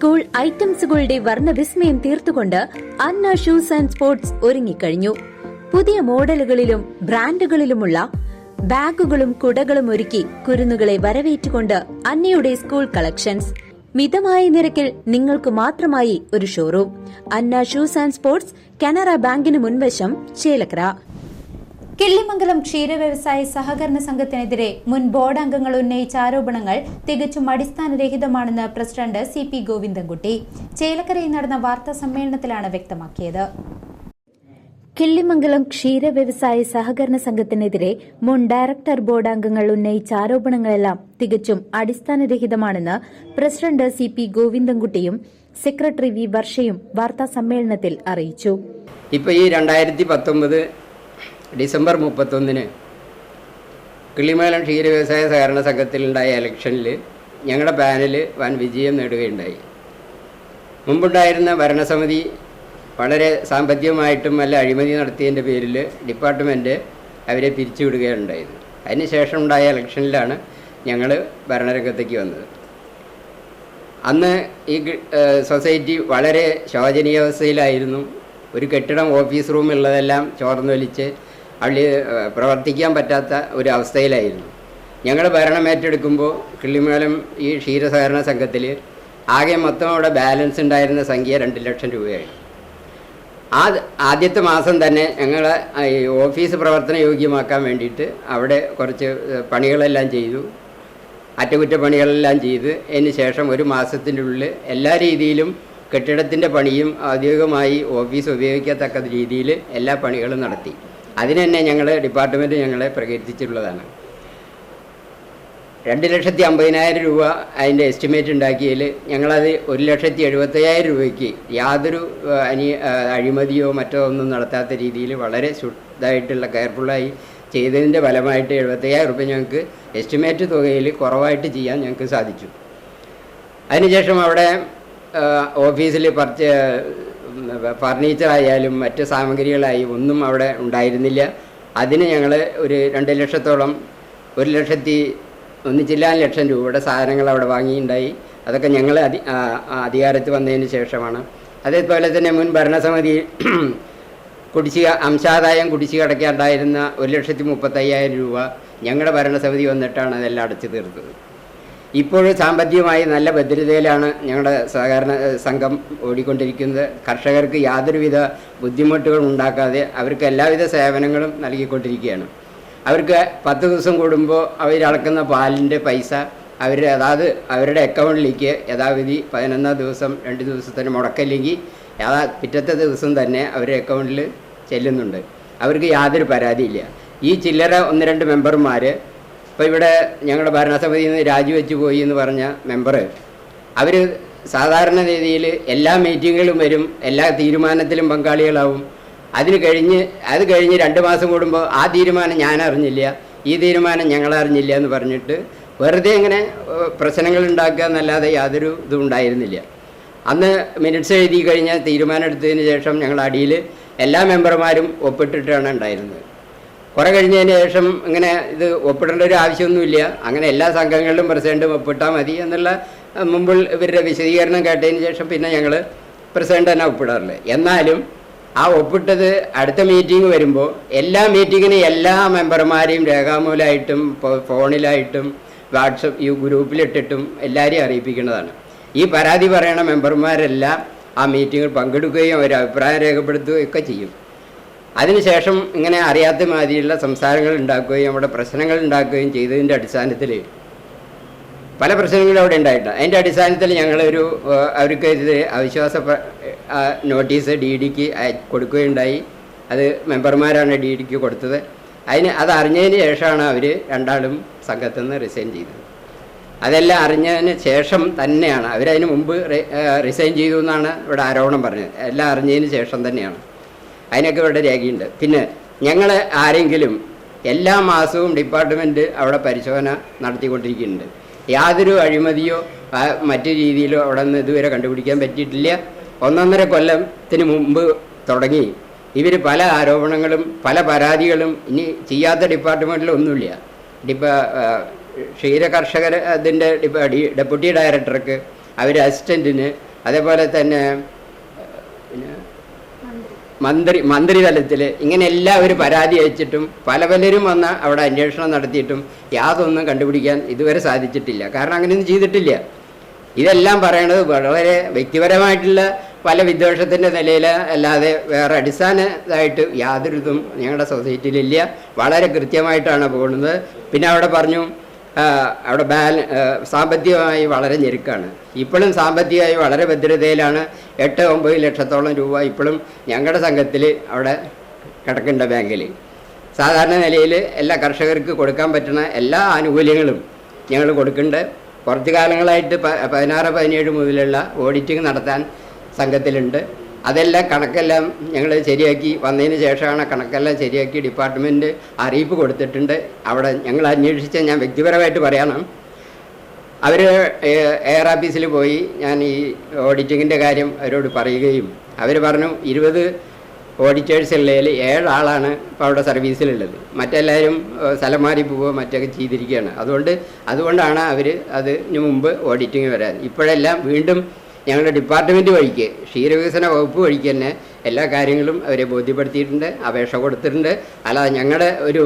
School ഐറ്റംസുകളുടെ വർണവിസ്മയം തീർത്തുകൊണ്ട് അന്ന ഷൂസ് ആൻഡ് സ്പോർട്സ് ഒരുങ്ങിക്കഴിഞ്ഞു. പുതിയ മോഡലുകളിലും ബ്രാൻഡുകളിലുമുള്ള ബാഗുകളും കുടകളും ഒരുക്കി കുരുന്നുകളെ വരവേറ്റുകൊണ്ട് അന്നയുടെ സ്കൂൾ കളക്ഷൻസ്. മിതമായ നിരക്കിൽ നിങ്ങൾക്ക് മാത്രമായി ഒരു showroom. Anna shoes and sports Canara ബാങ്കിന് മുൻവശം ചേലക്കര. കിള്ളിമംഗലം ക്ഷീര വ്യവസായ സഹകരണ സംഘത്തിനെതിരെ മുൻ ബോർഡ് അംഗങ്ങൾ ഉന്നയിച്ച ആരോപണങ്ങൾ തികച്ചും അടിസ്ഥാനരഹിതമാണെന്ന് പ്രസിഡന്റ് സി പി ഗോവിന്ദൻകുട്ടി. ചേലക്കരയിൽ നടന്ന വാർത്താ സമ്മേളനത്തിലാണ് വ്യക്തമാക്കിയത്. കിള്ളിമംഗലം ക്ഷീര വ്യവസായ സഹകരണ സംഘത്തിനെതിരെ മുൻ ഡയറക്ടർ ബോർഡ് അംഗങ്ങൾ ഉന്നയിച്ച ആരോപണങ്ങളെല്ലാം തികച്ചും അടിസ്ഥാനരഹിതമാണെന്ന് പ്രസിഡന്റ് സി പി ഗോവിന്ദൻകുട്ടിയും സെക്രട്ടറി വി വർഷയും വാർത്താ സമ്മേളനത്തിൽ അറിയിച്ചു. ഇപ്പൊ ഈ രണ്ടായിരത്തി പത്തൊമ്പത് ഡിസംബർ മുപ്പത്തൊന്നിന് കിളിമേലം ക്ഷീര വ്യവസായ സഹകരണ സംഘത്തിലുണ്ടായ ഇലക്ഷനിൽ ഞങ്ങളുടെ പാനൽ വൻ വിജയം നേടുകയുണ്ടായി. മുമ്പുണ്ടായിരുന്ന ഭരണസമിതി വളരെ സാമ്പത്തികമായിട്ടും നല്ല അഴിമതി നടത്തിയതിന്റെ പേരിൽ ഡിപ്പാർട്ട്മെന്റ് അവരെ പിരിച്ചുവിടുകയുണ്ടായത് അതിനുശേഷം ഉണ്ടായ ഇലക്ഷനിലാണ് ഞങ്ങൾ ഭരണരംഗത്തേക്ക് വന്നത്. അന്ന് ഈ സൊസൈറ്റി വളരെ ശോചനീയാവസ്ഥയിലായിരുന്നു. ഒരു കെട്ടിടം ഓഫീസ് റൂം ഉള്ളതെല്ലാം ചോർന്നു വലിച്ച് അള്ളി പ്രവർത്തിക്കാൻ പറ്റാത്ത ഒരു അവസ്ഥയിലായിരുന്നു ഞങ്ങൾ ഭരണം ഏറ്റെടുക്കുമ്പോൾ കിള്ളിമേലം ഈ ക്ഷീരസഹകരണ സംഘത്തിൽ ആകെ മൊത്തം അവിടെ ബാലൻസ് ഉണ്ടായിരുന്ന സംഖ്യ രണ്ട് ലക്ഷം രൂപയായിരുന്നു. ആ ആദ്യത്തെ മാസം തന്നെ ഞങ്ങൾ ഓഫീസ് പ്രവർത്തന യോഗ്യമാക്കാൻ വേണ്ടിയിട്ട് അവിടെ കുറച്ച് പണികളെല്ലാം ചെയ്തു. അറ്റകുറ്റപ്പണികളെല്ലാം ചെയ്ത്. അതിന് ശേഷം ഒരു മാസത്തിന്റെ ഉള്ളിൽ എല്ലാ രീതിയിലും കെട്ടിടത്തിന്റെ പണിയും ഔദ്യോഗികമായി ഓഫീസ് ഉപയോഗിക്കത്തക്ക രീതിയിൽ എല്ലാ പണികളും നടത്തി. അതിന് തന്നെ ഞങ്ങൾ ഡിപ്പാർട്ട്മെന്റ് ഞങ്ങളെ പ്രകീർത്തിച്ചിട്ടുള്ളതാണ്. രണ്ട് ലക്ഷത്തി അമ്പതിനായിരം രൂപ അതിന്റെ എസ്റ്റിമേറ്റ് ഉണ്ടാക്കിയതിൽ ഞങ്ങളത് ഒരു ലക്ഷത്തി എഴുപത്തയ്യായിരം രൂപയ്ക്ക് യാതൊരു അനി അഴിമതിയോ മറ്റോ ഒന്നും നടത്താത്ത രീതിയിൽ വളരെ ശുദ്ധമായിട്ടുള്ള കെയർഫുള്ളായി ചെയ്തതിന്റെ ഫലമായിട്ട് എഴുപത്തയ്യായിരം രൂപ ഞങ്ങൾക്ക് എസ്റ്റിമേറ്റ് തുകയിൽ കുറവായിട്ട് ചെയ്യാൻ ഞങ്ങൾക്ക് സാധിച്ചു. അതിനുശേഷം അവിടെ ഓഫീസിൽ പർച്ച ഫർണിച്ചറായാലും മറ്റ് സാമഗ്രികളായി ഒന്നും അവിടെ ഉണ്ടായിരുന്നില്ല. അതിന് ഞങ്ങൾ ഒരു രണ്ട് ലക്ഷത്തോളം ഒരു ലക്ഷത്തി ഒന്നിച്ചില്ലാൻ ലക്ഷം രൂപയുടെ സാധനങ്ങൾ അവിടെ വാങ്ങിയിട്ടുണ്ടായി. അതൊക്കെ ഞങ്ങൾ അധി അധികാരത്തിൽ വന്നതിന് ശേഷമാണ്. അതേപോലെ തന്നെ മുൻ ഭരണസമിതി കുടിശ്ശിക അംശാദായം കുടിശ്ശിക അടയ്ക്കാണ്ടായിരുന്ന ഒരു ലക്ഷത്തി മുപ്പത്തയ്യായിരം രൂപ ഞങ്ങളുടെ ഭരണസമിതി വന്നിട്ടാണ് അതെല്ലാം അടച്ചു തീർത്തത്. ഇപ്പോഴും സാമ്പത്തികമായി നല്ല ഭദ്രതയിലാണ് ഞങ്ങളുടെ സഹകരണ സംഘം ഓടിക്കൊണ്ടിരിക്കുന്നത്. കർഷകർക്ക് യാതൊരുവിധ ബുദ്ധിമുട്ടുകളും ഉണ്ടാക്കാതെ അവർക്ക് എല്ലാവിധ സേവനങ്ങളും നൽകിക്കൊണ്ടിരിക്കുകയാണ്. അവർക്ക് പത്ത് ദിവസം കൂടുമ്പോൾ അവരളക്കുന്ന പാലിന്റെ പൈസ അവർ അതാത് അവരുടെ അക്കൗണ്ടിലേക്ക് യഥാവിധി പതിനൊന്നാം ദിവസം രണ്ട് ദിവസത്തിന് മുടക്കല്ലെങ്കിൽ യഥാ പിറ്റത്തെ ദിവസം തന്നെ അവരുടെ അക്കൗണ്ടിൽ ചെല്ലുന്നുണ്ട്. അവർക്ക് യാതൊരു പരാതിയില്ല. ഈ ചില്ലറ ഒന്ന് രണ്ട് മെമ്പർമാർ ഇപ്പോൾ ഇവിടെ ഞങ്ങളുടെ ഭരണസമിതിയിൽ നിന്ന് രാജിവെച്ച് പോയി എന്ന് പറഞ്ഞ മെമ്പർ അവർ സാധാരണ രീതിയിൽ എല്ലാ മീറ്റിങ്ങുകളും വരും എല്ലാ തീരുമാനത്തിലും പങ്കാളികളാവും. അതിന് കഴിഞ്ഞ് അത് കഴിഞ്ഞ് രണ്ട് മാസം കൂടുമ്പോൾ ആ തീരുമാനം ഞാൻ അറിഞ്ഞില്ല ഈ തീരുമാനം ഞങ്ങൾ അറിഞ്ഞില്ല എന്ന് പറഞ്ഞിട്ട് വെറുതെ ഇങ്ങനെ പ്രശ്നങ്ങൾ ഉണ്ടാക്കുക എന്നല്ലാതെ യാതൊരു ഇതും ഉണ്ടായിരുന്നില്ല. അന്ന് മിനിറ്റ്സ് എഴുതി കഴിഞ്ഞാൽ തീരുമാനം എടുത്തതിന് ശേഷം ഞങ്ങൾ അടിയിൽ എല്ലാ മെമ്പർമാരും ഒപ്പിട്ടിട്ടാണ് ഉണ്ടായിരുന്നത്. കുറെ കഴിഞ്ഞതിന് ശേഷം ഇങ്ങനെ ഇത് ഒപ്പിടേണ്ട ഒരു ആവശ്യമൊന്നുമില്ല. അങ്ങനെ എല്ലാ സംഘങ്ങളിലും പ്രസിഡന്റും ഒപ്പിട്ടാൽ മതി എന്നുള്ള മുമ്പിൽ മുമ്പ് ഇവരുടെ വിശദീകരണം കേട്ടതിന് ശേഷം പിന്നെ ഞങ്ങൾ പ്രസിഡന്റ് തന്നെ ഒപ്പിടാറില്ല. എന്നാലും ആ ഒപ്പിട്ടത് അടുത്ത മീറ്റിംഗ് വരുമ്പോൾ എല്ലാ മീറ്റിങ്ങിനും എല്ലാ മെമ്പർമാരെയും രേഖാമൂലമായിട്ടും ഫോണിലായിട്ടും വാട്സപ്പ് ഈ ഗ്രൂപ്പിലിട്ടിട്ടും എല്ലാവരെയും അറിയിപ്പിക്കുന്നതാണ്. ഈ പരാതി പറയുന്ന മെമ്പർമാരെല്ലാം ആ മീറ്റിങ്ങിൽ പങ്കെടുക്കുകയും അവർ അഭിപ്രായം രേഖപ്പെടുത്തുകയും ഒക്കെ ചെയ്യും. അതിനുശേഷം ഇങ്ങനെ അറിയാത്ത മാതിരിയുള്ള സംസാരങ്ങൾ ഉണ്ടാക്കുകയും അവിടെ പ്രശ്നങ്ങൾ ഉണ്ടാക്കുകയും ചെയ്തതിന്റെ അടിസ്ഥാനത്തിൽ പല പ്രശ്നങ്ങളും അവിടെ ഉണ്ടായിട്ടുണ്ട്. അതിന്റെ അടിസ്ഥാനത്തിൽ ഞങ്ങളൊരു അവർക്ക് അവിശ്വാസ നോട്ടീസ് ഡി ഡിക്ക് കൊടുക്കുകയുണ്ടായി. അത് മെമ്പർമാരാണ് ഡി ഡിക്ക് കൊടുത്തത്. അതിന് അത് ശേഷമാണ് അവർ രണ്ടാളും സംഘത്തിൽ നിന്ന് റിസൈൻ ചെയ്തത്. അതെല്ലാം അറിഞ്ഞതിന് ശേഷം തന്നെയാണ്. അവരതിന് മുമ്പ് റിസൈൻ ചെയ്തു എന്നാണ് ഇവിടെ ആരോപണം പറഞ്ഞത്. എല്ലാം അറിഞ്ഞതിന് ശേഷം തന്നെയാണ്. അതിനൊക്കെ ഇവിടെ രേഖയുണ്ട്. പിന്നെ ഞങ്ങൾ ആരെങ്കിലും എല്ലാ മാസവും ഡിപ്പാർട്ട്മെന്റ് അവിടെ പരിശോധന നടത്തിക്കൊണ്ടിരിക്കുന്നുണ്ട്. യാതൊരു അഴിമതിയോ മറ്റു രീതിയിലോ അവിടെ നിന്ന് ഇതുവരെ കണ്ടുപിടിക്കാൻ പറ്റിയിട്ടില്ല. ഒന്നൊന്നര കൊല്ലത്തിന് മുമ്പ് തുടങ്ങി. ഇവർ പല ആരോപണങ്ങളും പല പരാതികളും ഇനി ചെയ്യാത്ത ഡിപ്പാർട്ട്മെന്റിലൊന്നുമില്ല ഡിപ്പ ക്ഷീര കർഷകർ അതിന്റെ ഡെപ്യൂട്ടി ഡയറക്ടർക്ക് അവർ അസിസ്റ്റന്റിന് അതേപോലെ തന്നെ മന്ത്രി മന്ത്രിതലത്തിൽ ഇങ്ങനെ എല്ലാവരും പരാതി അയച്ചിട്ടും പല പലരും വന്ന് അവിടെ അന്വേഷണം നടത്തിയിട്ടും യാതൊന്നും കണ്ടുപിടിക്കാൻ ഇതുവരെ സാധിച്ചിട്ടില്ല. കാരണം അങ്ങനെയൊന്നും ചെയ്തിട്ടില്ല. ഇതെല്ലാം പറയണത് വളരെ വ്യക്തിപരമായിട്ടുള്ള പല വിദ്വേഷത്തിന്റെ നിലയിൽ അല്ലാതെ വേറെ അടിസ്ഥാനമായിട്ട് യാതൊരു ഇതും ഞങ്ങളുടെ സൊസൈറ്റിയിലില്ല വളരെ കൃത്യമായിട്ടാണ് പോകുന്നത്. പിന്നെ അവിടെ പറഞ്ഞു അവിടെ ബാല സാമ്പത്തികമായി വളരെ ഞെരുക്കാണ്. ഇപ്പോഴും സാമ്പത്തികമായി വളരെ ഭദ്രതയിലാണ്. എട്ട് ഒമ്പത് ലക്ഷത്തോളം രൂപ ഇപ്പോഴും ഞങ്ങളുടെ സംഘത്തിൽ അവിടെ കിടക്കേണ്ട ബാങ്കിൽ സാധാരണ നിലയിൽ എല്ലാ കർഷകർക്ക് കൊടുക്കാൻ പറ്റുന്ന എല്ലാ ആനുകൂല്യങ്ങളും ഞങ്ങൾ കൊടുക്കുന്നുണ്ട്. കുറച്ച് കാലങ്ങളായിട്ട് പതിനാറ് പതിനേഴ് മുതലുള്ള ഓഡിറ്റിംഗ് നടത്താൻ സംഘത്തിലുണ്ട്. അതെല്ലാം കണക്കെല്ലാം ഞങ്ങൾ ശരിയാക്കി. വന്നതിന് ശേഷമാണ് കണക്കെല്ലാം ശരിയാക്കി. ഡിപ്പാർട്ട്മെന്റ് അറിയിപ്പ് കൊടുത്തിട്ടുണ്ട്. അവിടെ ഞങ്ങൾ അന്വേഷിച്ച ഞാൻ വ്യക്തിപരമായിട്ട് പറയണം അവർ എയർ ഓഫീസിൽ പോയി ഞാൻ ഈ ഓഡിറ്റിങ്ങിന്റെ കാര്യം അവരോട് പറയുകയും അവർ പറഞ്ഞു ഇരുപത് ഓഡിറ്റേഴ്സ് ഉള്ളതിൽ ഏഴാളാണ് ഇപ്പോൾ അവിടെ സർവീസിലുള്ളത്. മറ്റെല്ലാവരും സ്ഥലം മാറി പോവുകയോ മറ്റൊക്കെ ചെയ്തിരിക്കുകയാണ്. അതുകൊണ്ട് അതുകൊണ്ടാണ് അവർ അതിന് മുമ്പ് ഓഡിറ്റിങ് വരാൻ. ഇപ്പോഴെല്ലാം വീണ്ടും ഞങ്ങളുടെ ഡിപ്പാർട്ട്മെന്റ് വഴിക്ക് ക്ഷീരവികസന വകുപ്പ് വഴിക്ക് തന്നെ എല്ലാ കാര്യങ്ങളും അവരെ ബോധ്യപ്പെടുത്തിയിട്ടുണ്ട് അപേക്ഷ കൊടുത്തിട്ടുണ്ട്. അല്ലാതെ ഞങ്ങളുടെ ഒരു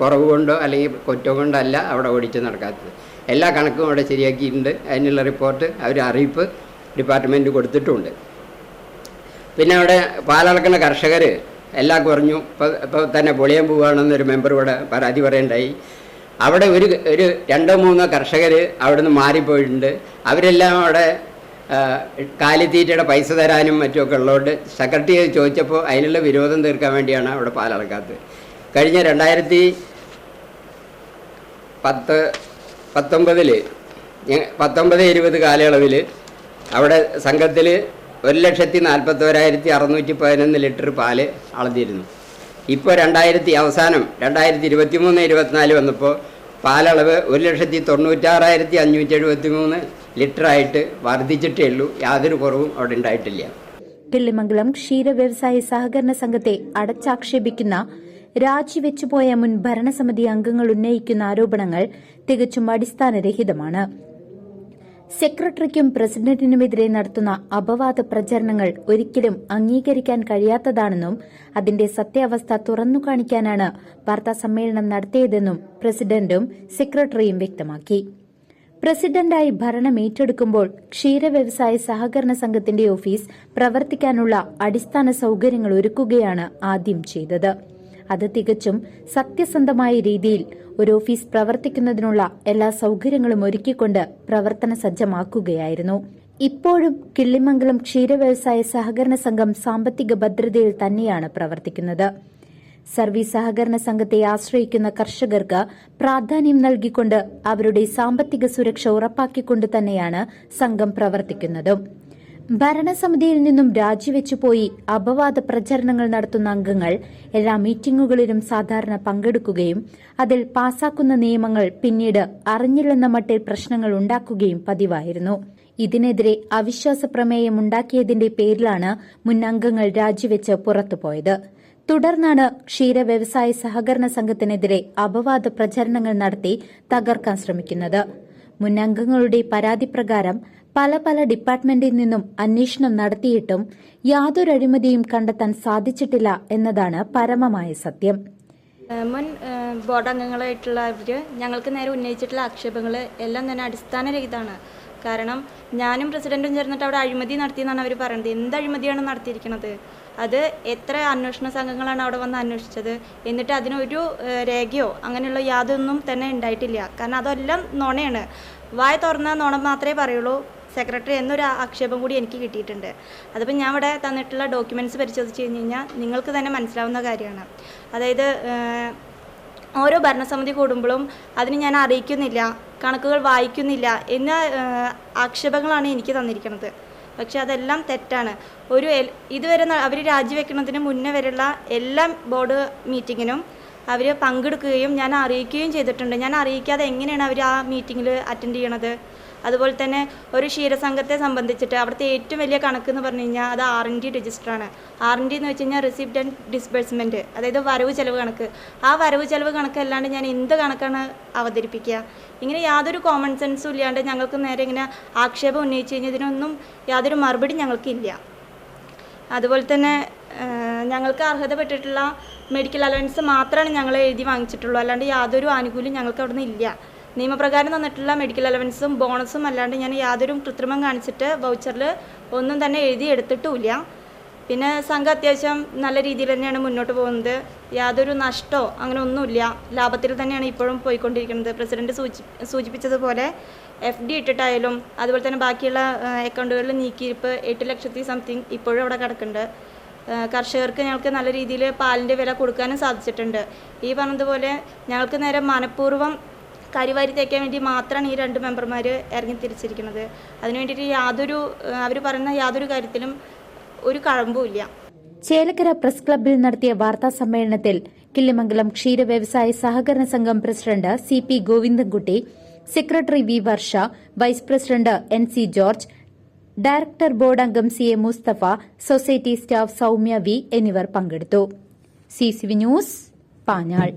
കുറവ് കൊണ്ടോ അല്ലെങ്കിൽ കുറ്റം കൊണ്ടോ അല്ല അവിടെ ഓടിച്ച് നടക്കാത്തത്. എല്ലാ കണക്കും അവിടെ ശരിയാക്കിയിട്ടുണ്ട്. അതിനുള്ള റിപ്പോർട്ട് അവർ അറിയിപ്പ് ഡിപ്പാർട്ട്മെന്റ് കൊടുത്തിട്ടുമുണ്ട് പിന്നെ അവിടെ പാലളക്കുന്ന കർഷകർ എല്ലാം കുറഞ്ഞു ഇപ്പോൾ ഇപ്പോൾ തന്നെ പൊളിയാൻ പോവുകയാണെന്നൊരു മെമ്പർ ഇവിടെ പരാതി പറയണ്ടായി. അവിടെ ഒരു ഒരു രണ്ടോ മൂന്നോ കർഷകർ അവിടെ നിന്ന് മാറിപ്പോയിട്ടുണ്ട്. അവരെല്ലാം അവിടെ കാലിത്തീറ്റയുടെ പൈസ തരാനും മറ്റുമൊക്കെ ഉള്ളതുകൊണ്ട് സെക്രട്ടറി ചോദിച്ചപ്പോൾ അതിനുള്ള വിരോധം തീർക്കാൻ വേണ്ടിയാണ് അവിടെ പാലടക്കാത്തത്. കഴിഞ്ഞ രണ്ടായിരത്തി പത്ത് പത്തൊമ്പതിൽ പത്തൊമ്പത് ഇരുപത് കാലയളവിൽ അവിടെ സംഘത്തിൽ ഒരു ലക്ഷത്തി നാൽപ്പത്തോരായിരത്തി അറുന്നൂറ്റി പതിനൊന്ന് ലിറ്റർ പാൽ അളന്നിരുന്നു. ഇപ്പോൾ രണ്ടായിരത്തി അവസാനം രണ്ടായിരത്തി ഇരുപത്തി മൂന്ന് ഇരുപത്തിനാല് വന്നപ്പോൾ പാലളവ് ഒരു ലക്ഷത്തി തൊണ്ണൂറ്റാറായിരത്തി അഞ്ഞൂറ്റി എഴുപത്തി മൂന്ന് ലിറ്ററായിട്ട് വർദ്ധിച്ചിട്ടേ ഉള്ളൂ. യാതൊരു കുറവും അവിടെ ഉണ്ടായിട്ടില്ല. കിള്ളിമംഗലം ക്ഷീര വ്യവസായ സഹകരണ സംഘത്തെ അടച്ചാക്ഷേപിക്കുന്ന രാജിവെച്ചുപോയ മുൻ ഭരണസമിതി അംഗങ്ങൾ ഉന്നയിക്കുന്ന ആരോപണങ്ങൾ തികച്ചും അടിസ്ഥാനരഹിതമാണ്. സെക്രട്ടറിക്കും പ്രസിഡന്റിനുമെതിരെ നടത്തുന്ന അപവാദ പ്രചരണങ്ങൾ ഒരിക്കലും അംഗീകരിക്കാൻ കഴിയാത്തതാണെന്നും അതിന്റെ സത്യാവസ്ഥ തുറന്നു കാണിക്കാനാണ് വാർത്താ സമ്മേളനം നടത്തിയതെന്നും പ്രസിഡന്റും സെക്രട്ടറിയും വ്യക്തമാക്കി. പ്രസിഡന്റായി ഭരണം ഏറ്റെടുക്കുമ്പോൾ ക്ഷീരവ്യവസായ സഹകരണ സംഘത്തിന്റെ ഓഫീസ് പ്രവർത്തിക്കാനുള്ള അടിസ്ഥാന സൌകര്യങ്ങൾ ഒരുക്കുകയാണ് ആദ്യം ചെയ്തത്. അത് തികച്ചും സത്യസന്ധമായ രീതിയിൽ ഒരു ഓഫീസ് പ്രവർത്തിക്കുന്നതിനുള്ള എല്ലാ സൌകര്യങ്ങളും ഒരുക്കിക്കൊണ്ട് പ്രവർത്തന സജ്ജമാക്കുകയായിരുന്നു. ഇപ്പോഴും കിള്ളിമംഗലം ക്ഷീരവ്യവസായ സഹകരണ സംഘം സാമ്പത്തിക ഭദ്രതയിൽ തന്നെയാണ് പ്രവർത്തിക്കുന്നത്. സർവീസ് സഹകരണ സംഘത്തെ ആശ്രയിക്കുന്ന കർഷകർക്ക് പ്രാധാന്യം നൽകിക്കൊണ്ട് അവരുടെ സാമ്പത്തിക സുരക്ഷ ഉറപ്പാക്കിക്കൊണ്ട് തന്നെയാണ് സംഘം പ്രവർത്തിക്കുന്നത്. ഭരണസമിതിയിൽ നിന്നും രാജിവെച്ചുപോയി അപവാദ പ്രചരണങ്ങൾ നടത്തുന്ന അംഗങ്ങൾ എല്ലാ മീറ്റിംഗുകളിലും സാധാരണ പങ്കെടുക്കുകയും അതിൽ പാസാക്കുന്ന നിയമങ്ങൾ പിന്നീട് അറിഞ്ഞില്ലെന്ന മട്ടിൽ പ്രശ്നങ്ങൾ ഉണ്ടാക്കുകയും പതിവായിരുന്നു. ഇതിനെതിരെ അവിശ്വാസ പ്രമേയം ഉണ്ടാക്കിയതിന്റെ പേരിലാണ് മുൻ അംഗങ്ങൾ രാജിവെച്ച് പുറത്തുപോയത്. തുടർന്നാണ് ക്ഷീര വ്യവസായ സഹകരണ സംഘത്തിനെതിരെ അപവാദ പ്രചരണങ്ങൾ നടത്തി തകർക്കാൻ ശ്രമിക്കുന്നത്. മുന്നംഗങ്ങളുടെ പരാതി പ്രകാരം പല പല ഡിപ്പാർട്ട്മെന്റിൽ നിന്നും അന്വേഷണം നടത്തിയിട്ടും യാതൊരു അഴിമതിയും കണ്ടെത്താൻ സാധിച്ചിട്ടില്ല എന്നതാണ് പരമമായ സത്യം. മുൻ ബോർഡ് അംഗങ്ങളായിട്ടുള്ള അവർ ഞങ്ങൾക്ക് നേരെ ഉന്നയിച്ചിട്ടുള്ള ആക്ഷേപങ്ങൾ എല്ലാം തന്നെ അടിസ്ഥാനരഹിതമാണ്. കാരണം ഞാനും പ്രസിഡന്റും ചേർന്നിട്ട് അവിടെ അഴിമതി നടത്തിയെന്നാണ് അവർ പറയുന്നത്. എന്ത് അഴിമതിയാണ് നടത്തിയിരിക്കുന്നത് അത് എത്ര അന്വേഷണ സംഘങ്ങളാണ് അവിടെ വന്ന് അന്വേഷിച്ചത്? എന്നിട്ട് അതിനൊരു രേഖയോ അങ്ങനെയുള്ള യാതൊന്നും തന്നെ ഉണ്ടായിട്ടില്ല. കാരണം അതെല്ലാം നുണയാണ്. വായ തുറന്ന നുണ മാത്രമേ പറയുള്ളൂ. സെക്രട്ടറി എന്നൊരു ആക്ഷേപം കൂടി എനിക്ക് കിട്ടിയിട്ടുണ്ട്. അതിപ്പോൾ ഞാൻ ഇവിടെ തന്നിട്ടുള്ള ഡോക്യുമെന്റ്സ് പരിശോധിച്ച് കഴിഞ്ഞ് കഴിഞ്ഞാൽ നിങ്ങൾക്ക് തന്നെ മനസ്സിലാവുന്ന കാര്യമാണ്. അതായത് ഓരോ ഭരണസമിതി കൂടുമ്പോഴും അതിന് ഞാൻ അറിയിക്കുന്നില്ല. കണക്കുകൾ വായിക്കുന്നില്ല എന്ന ആക്ഷേപങ്ങളാണ് എനിക്ക് തന്നിരിക്കുന്നത്. പക്ഷെ അതെല്ലാം തെറ്റാണ്. ഒരു ഇതുവരെ അവർ രാജിവെക്കുന്നതിന് മുന്നേ വരെയുള്ള എല്ലാ ബോർഡ് മീറ്റിങ്ങിനും അവർ പങ്കെടുക്കുകയും ഞാൻ അറിയിക്കുകയും ചെയ്തിട്ടുണ്ട്. ഞാൻ അറിയിക്കാതെ എങ്ങനെയാണ് അവർ ആ മീറ്റിങ്ങിൽ അറ്റൻഡ് ചെയ്യണത്? അതുപോലെ തന്നെ ഒരു ക്ഷീരസംഘത്തെ സംബന്ധിച്ചിട്ട് അവിടുത്തെ ഏറ്റവും വലിയ കണക്ക് എന്ന് പറഞ്ഞു കഴിഞ്ഞാൽ അത് ആർ എൻ ഡി രജിസ്റ്ററാണ് ആർ എൻ ഡി എന്ന് വെച്ച് കഴിഞ്ഞാൽ റിസിപ്റ്റ് ആൻഡ് ഡിസ്ബേഴ്സ്മെന്റ് അതായത് വരവ് ചെലവ് കണക്ക്. ആ വരവ് ചെലവ് കണക്ക് അല്ലാണ്ട് ഞാൻ എന്ത് കണക്കാണ് അവതരിപ്പിക്കുക? ഇങ്ങനെ യാതൊരു കോമൺ സെൻസും ഇല്ലാണ്ട് ഞങ്ങൾക്ക് നേരെ ഇങ്ങനെ ആക്ഷേപം ഉന്നയിച്ചു കഴിഞ്ഞാൽ ഇതിനൊന്നും യാതൊരു മറുപടി ഞങ്ങൾക്കില്ല അതുപോലെ തന്നെ ഞങ്ങൾക്ക് അർഹതപ്പെട്ടിട്ടുള്ള മെഡിക്കൽ അലവൻസ് മാത്രമാണ് ഞങ്ങൾ എഴുതി വാങ്ങിച്ചിട്ടുള്ളൂ. അല്ലാണ്ട് യാതൊരു ആനുകൂല്യം ഞങ്ങൾക്ക് അവിടെ നിന്ന് ഇല്ല. നിയമപ്രകാരം തന്നിട്ടുള്ള മെഡിക്കൽ അലവൻസും ബോണസും അല്ലാണ്ട് ഞാൻ യാതൊരു കൃത്രിമം കാണിച്ചിട്ട് വൗച്ചറിൽ ഒന്നും തന്നെ എഴുതി എടുത്തിട്ടുമില്ല. പിന്നെ സംഘം അത്യാവശ്യം നല്ല രീതിയിൽ തന്നെയാണ് മുന്നോട്ട് പോകുന്നത്. യാതൊരു നഷ്ടമോ അങ്ങനെ ഒന്നുമില്ല. ലാഭത്തിൽ തന്നെയാണ് ഇപ്പോഴും പോയിക്കൊണ്ടിരിക്കുന്നത്. പ്രസിഡന്റ് സൂചി സൂചിപ്പിച്ചതുപോലെ എഫ് ഡി ഇട്ടിട്ടായാലും അതുപോലെ തന്നെ ബാക്കിയുള്ള അക്കൗണ്ടുകളിൽ നീക്കിയിരിപ്പ് എട്ട് ലക്ഷത്തി സംതിങ് ഇപ്പോഴും അവിടെ കിടക്കുന്നുണ്ട്. കർഷകർക്ക് ഞങ്ങൾക്ക് നല്ല രീതിയിൽ പാലിന്റെ വില കൊടുക്കാനും സാധിച്ചിട്ടുണ്ട്. ഈ പറഞ്ഞതുപോലെ ഞങ്ങൾക്ക് നേരെ മനഃപൂർവം കരിവാരി തേക്കാൻ വേണ്ടി മാത്രമാണ് ഈ രണ്ട് മെമ്പർമാർ ഇറങ്ങി തിരിച്ചിരിക്കുന്നത്. അതിനു വേണ്ടിയിട്ട് യാതൊരു അവർ പറയുന്ന യാതൊരു കാര്യത്തിലും ഒരു കഴമ്പുമില്ല ചേലക്കര പ്രസ് ക്ലബ്ബിൽ നടത്തിയ വാർത്താ സമ്മേളനത്തിൽ കിള്ളിമംഗലം ക്ഷീര വ്യവസായ സഹകരണ സംഘം president C P Govindankutty secretary V Varsha vice president N C George director board അംഗം C A Musthafa society staff Soumya V എന്നിവർ പങ്കെടുത്തു. C C V news Panjal.